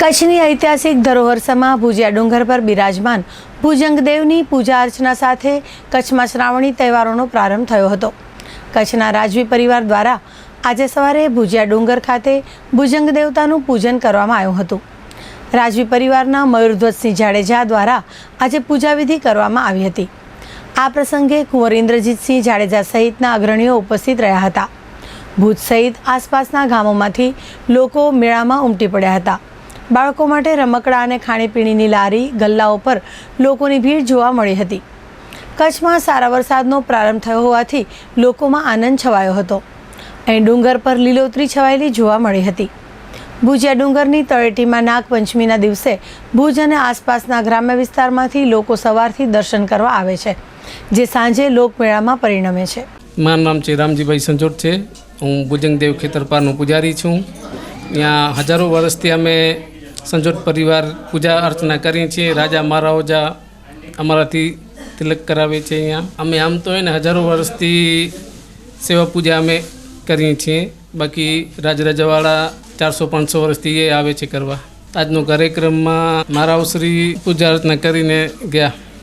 કચ્છની ઐતિહાસિક ધરોહર ભુજિયા ડુંગર પર બિરાજમાન ભુજંગદેવની પૂજા અર્ચના સાથે કચ્છમાં શ્રાવણી તહેવારોનો પ્રારંભ થયો હતો. કચ્છના રાજવી પરિવાર દ્વારા આજે સવારે ભુજિયા ડુંગર ખાતે ભુજંગ દેવતાનું પૂજન કરવામાં આવ્યું હતું. રાજવી પરિવારના મયુરધ્વજસિંહ જાડેજા દ્વારા આજે પૂજાવિધિ કરવામાં આવી હતી. આ પ્રસંગે કુંવર ઇન્દ્રજીતસિંહ જાડેજા સહિતના અગ્રણીઓ ઉપસ્થિત રહ્યા હતા. ભુજ સહિત આસપાસના ગામોમાંથી લોકો મેળામાં ઉમટી પડ્યા હતા. બાળકો માટે રમકડા અને ખાણીપીણીની લારી, ગલ્લાઓ પર લોકોની ભીડ જોવા મળી હતી. કચ્છમાં સારા વરસાદનો પ્રારંભ થયો હોવાથી લોકોમાં આનંદ છવાયો હતો. અહીં ડુંગર પર લીલોતરી છવાયેલી જોવા મળી હતી. ભુજિયા ડુંગરની તળેટીમાં નાગપંચમીના દિવસે ભુજ અને આસપાસના ગ્રામ્ય વિસ્તારમાંથી લોકો સવારથી દર્શન કરવા આવે છે, જે સાંજે લોકમેળામાં પરિણમે છે. મારું નામ છે રામજીભાઈ સંજોટ છે. હું ભુજંગદેવ ખેતરપારનો પૂજારી છું. ત્યાં હજારો વર્ષથી અમે સંજોટ પરિવાર પૂજા અર્ચના કરીએ છીએ. રાજા મહારાજા અમારાથી તિલક કરાવે છે અહીંયા. અમે આમ તો એને હજારો વર્ષથી સેવા પૂજા અમે કરીએ છીએ. બાકી રાજરાજાવાળા ચારસો, પાંચસો વર્ષથી એ આવે છે કરવા. આજનો કાર્યક્રમમાં મહારાવશ્રી પૂજા અર્ચના કરીને ગયા.